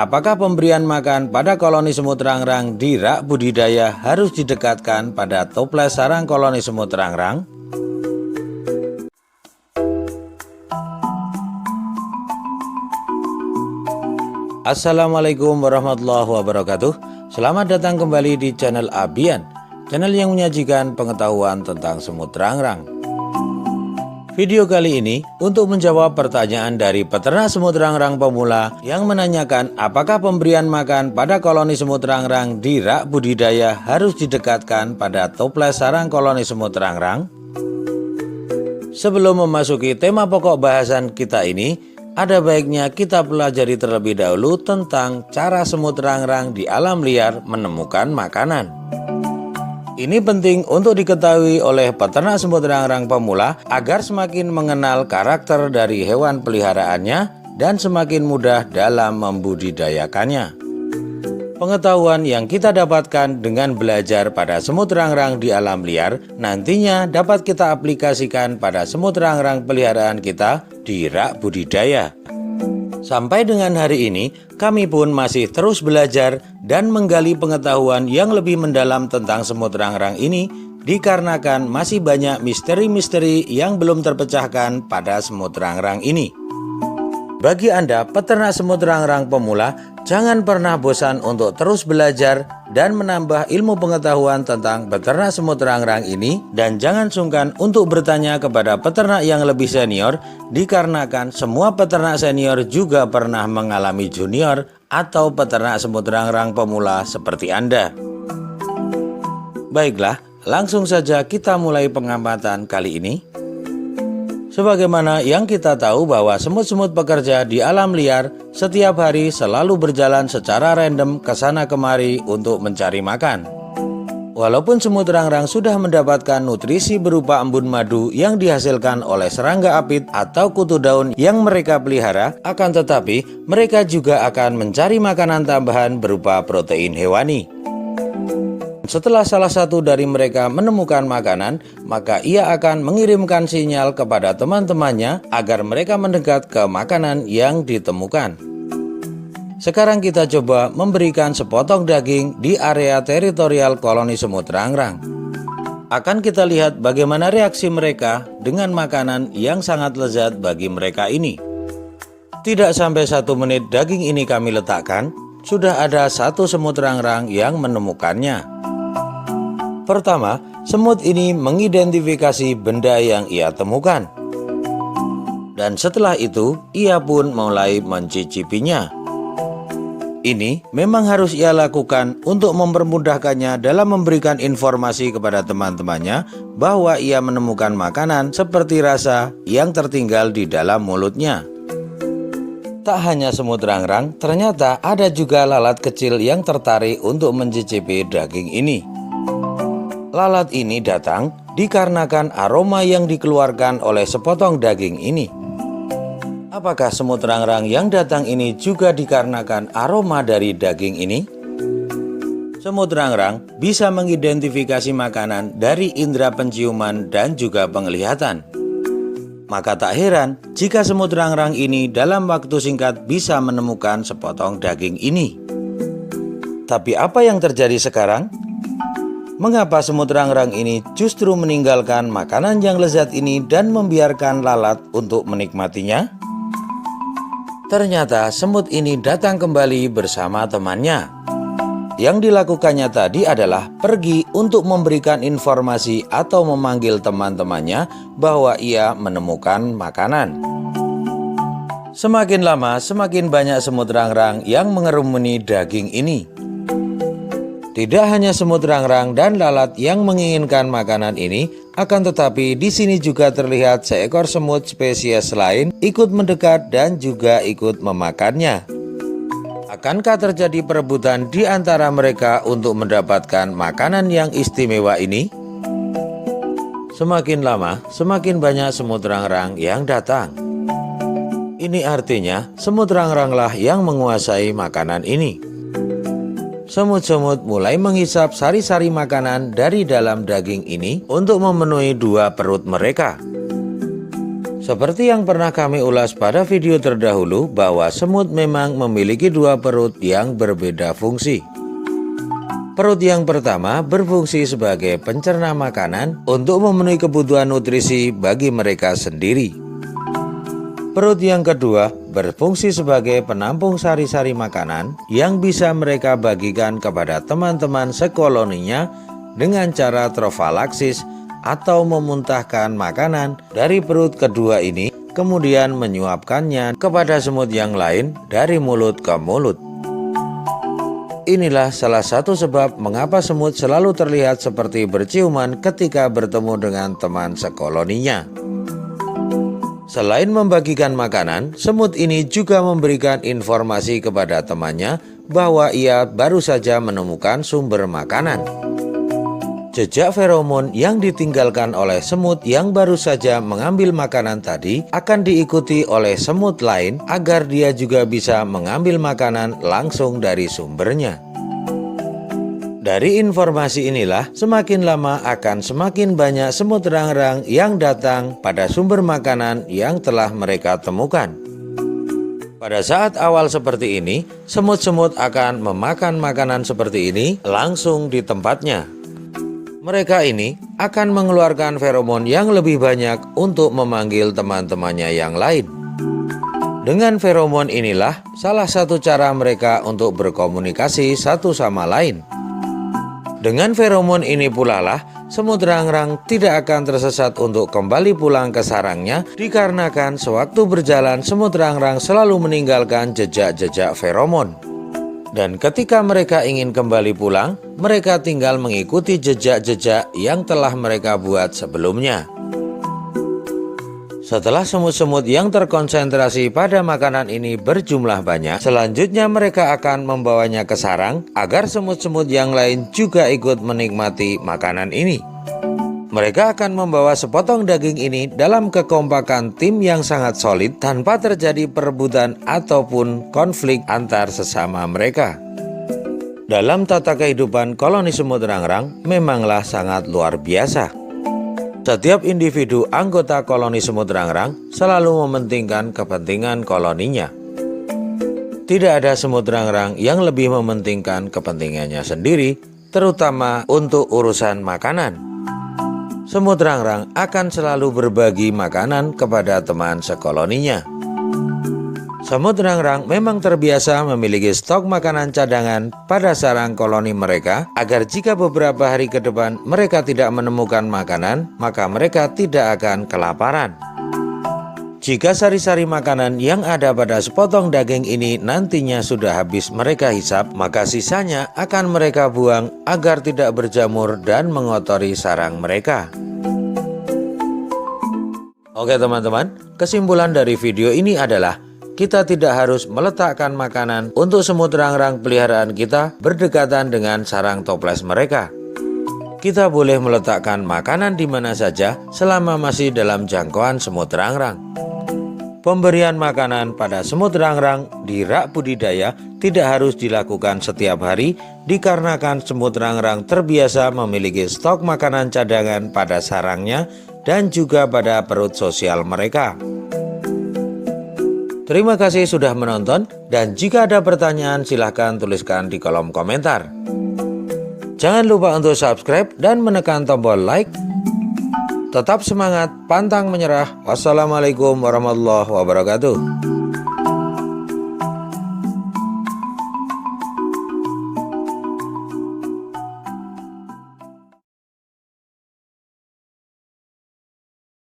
Apakah pemberian makan pada koloni semut rangrang di rak budidaya harus didekatkan pada toples sarang koloni semut rangrang? Assalamualaikum warahmatullahi wabarakatuh Selamat datang kembali di channel Abian Channel yang menyajikan pengetahuan tentang semut rangrang Video kali ini untuk menjawab pertanyaan dari peternak semut rangrang pemula yang menanyakan apakah pemberian makan pada koloni semut rangrang di rak budidaya harus didekatkan pada toples sarang koloni semut rangrang? Sebelum memasuki tema pokok bahasan kita ini, ada baiknya kita pelajari terlebih dahulu tentang cara semut rangrang di alam liar menemukan makanan. Ini penting untuk diketahui oleh peternak semut rangrang pemula agar semakin mengenal karakter dari hewan peliharaannya dan semakin mudah dalam membudidayakannya. Pengetahuan yang kita dapatkan dengan belajar pada semut rangrang di alam liar nantinya dapat kita aplikasikan pada semut rangrang peliharaan kita di rak budidaya. Sampai dengan hari ini, kami pun masih terus belajar dan menggali pengetahuan yang lebih mendalam tentang semut rangrang ini dikarenakan masih banyak misteri-misteri yang belum terpecahkan pada semut rangrang ini. Bagi Anda peternak semut rangrang pemula, jangan pernah bosan untuk terus belajar dan menambah ilmu pengetahuan tentang peternak semut rangrang ini dan jangan sungkan untuk bertanya kepada peternak yang lebih senior dikarenakan semua peternak senior juga pernah mengalami junior atau peternak semut rangrang pemula seperti Anda. Baiklah, langsung saja kita mulai pengamatan kali ini. Sebagaimana yang kita tahu bahwa semut-semut pekerja di alam liar setiap hari selalu berjalan secara random ke sana kemari untuk mencari makan. Walaupun semut rangrang sudah mendapatkan nutrisi berupa embun madu yang dihasilkan oleh serangga apit atau kutu daun yang mereka pelihara, akan tetapi mereka juga akan mencari makanan tambahan berupa protein hewani. Setelah salah satu dari mereka menemukan makanan, maka ia akan mengirimkan sinyal kepada teman-temannya agar mereka mendekat ke makanan yang ditemukan. Sekarang kita coba memberikan sepotong daging di area teritorial koloni semut rangrang. Akan kita lihat bagaimana reaksi mereka dengan makanan yang sangat lezat bagi mereka ini. Tidak sampai satu menit daging ini kami letakkan, sudah ada satu semut rangrang yang menemukannya. Pertama, semut ini mengidentifikasi benda yang ia temukan. Dan setelah itu, ia pun mulai mencicipinya. Ini memang harus ia lakukan untuk mempermudahkannya dalam memberikan informasi kepada teman-temannya bahwa ia menemukan makanan seperti rasa yang tertinggal di dalam mulutnya. Tak hanya semut rangrang, ternyata ada juga lalat kecil yang tertarik untuk mencicipi daging ini. Lalat ini datang dikarenakan aroma yang dikeluarkan oleh sepotong daging ini. Apakah semut rangrang yang datang ini juga dikarenakan aroma dari daging ini? Semut rangrang bisa mengidentifikasi makanan dari indera penciuman dan juga penglihatan. Maka tak heran jika semut rangrang ini dalam waktu singkat bisa menemukan sepotong daging ini. Tapi apa yang terjadi sekarang? Mengapa semut rangrang ini justru meninggalkan makanan yang lezat ini dan membiarkan lalat untuk menikmatinya? Ternyata semut ini datang kembali bersama temannya. Yang dilakukannya tadi adalah pergi untuk memberikan informasi atau memanggil teman-temannya bahwa ia menemukan makanan. Semakin lama, semakin banyak semut rangrang yang mengerumuni daging ini. Tidak hanya semut rangrang dan lalat yang menginginkan makanan ini, akan tetapi di sini juga terlihat seekor semut spesies lain ikut mendekat dan juga ikut memakannya. Akankah terjadi perebutan di antara mereka untuk mendapatkan makanan yang istimewa ini? Semakin lama, semakin banyak semut rangrang yang datang. Ini artinya semut rangranglah yang menguasai makanan ini semut-semut mulai menghisap sari-sari makanan dari dalam daging ini untuk memenuhi dua perut mereka. Seperti yang pernah kami ulas pada video terdahulu bahwa semut memang memiliki dua perut yang berbeda fungsi. Perut yang pertama berfungsi sebagai pencerna makanan untuk memenuhi kebutuhan nutrisi bagi mereka sendiri. Perut yang kedua berfungsi sebagai penampung sari-sari makanan yang bisa mereka bagikan kepada teman-teman sekoloninya dengan cara trofalaksis atau memuntahkan makanan dari perut kedua ini kemudian menyuapkannya kepada semut yang lain dari mulut ke mulut. Inilah salah satu sebab mengapa semut selalu terlihat seperti berciuman ketika bertemu dengan teman sekoloninya. Selain membagikan makanan, semut ini juga memberikan informasi kepada temannya bahwa ia baru saja menemukan sumber makanan. Jejak feromon yang ditinggalkan oleh semut yang baru saja mengambil makanan tadi akan diikuti oleh semut lain agar dia juga bisa mengambil makanan langsung dari sumbernya. Dari informasi inilah, semakin lama akan semakin banyak semut rang-rang yang datang pada sumber makanan yang telah mereka temukan. Pada saat awal seperti ini, semut-semut akan memakan makanan seperti ini langsung di tempatnya. Mereka ini akan mengeluarkan feromon yang lebih banyak untuk memanggil teman-temannya yang lain. Dengan feromon inilah salah satu cara mereka untuk berkomunikasi satu sama lain. Dengan feromon ini pula lah semut rang-rang tidak akan tersesat untuk kembali pulang ke sarangnya dikarenakan sewaktu berjalan semut rang-rang selalu meninggalkan jejak-jejak feromon. Dan ketika mereka ingin kembali pulang, mereka tinggal mengikuti jejak-jejak yang telah mereka buat sebelumnya. Setelah semut-semut yang terkonsentrasi pada makanan ini berjumlah banyak, selanjutnya mereka akan membawanya ke sarang agar semut-semut yang lain juga ikut menikmati makanan ini. Mereka akan membawa sepotong daging ini dalam kekompakan tim yang sangat solid tanpa terjadi perebutan ataupun konflik antar sesama mereka. Dalam tata kehidupan koloni semut rangrang memanglah sangat luar biasa. Setiap individu anggota koloni semut rangrang selalu mementingkan kepentingan koloninya. Tidak ada semut rangrang yang lebih mementingkan kepentingannya sendiri, terutama untuk urusan makanan semut rangrang akan selalu berbagi makanan kepada teman sekoloninya. Semut rangrang memang terbiasa memiliki stok makanan cadangan pada sarang koloni mereka agar jika beberapa hari ke depan mereka tidak menemukan makanan, maka mereka tidak akan kelaparan. Jika sari-sari makanan yang ada pada sepotong daging ini nantinya sudah habis mereka hisap, maka sisanya akan mereka buang agar tidak berjamur dan mengotori sarang mereka. Oke teman-teman, kesimpulan dari video ini adalah kita tidak harus meletakkan makanan untuk semut rang-rang peliharaan kita berdekatan dengan sarang toples mereka. Kita boleh meletakkan makanan di mana saja selama masih dalam jangkauan semut rang-rang. Pemberian makanan pada semut rang-rang di rak budidaya tidak harus dilakukan setiap hari dikarenakan semut rang-rang terbiasa memiliki stok makanan cadangan pada sarangnya dan juga pada perut sosial mereka. Terima kasih sudah menonton dan jika ada pertanyaan silahkan tuliskan di kolom komentar. Jangan lupa untuk subscribe dan menekan tombol like. Tetap semangat, pantang menyerah. Wassalamualaikum warahmatullahi wabarakatuh.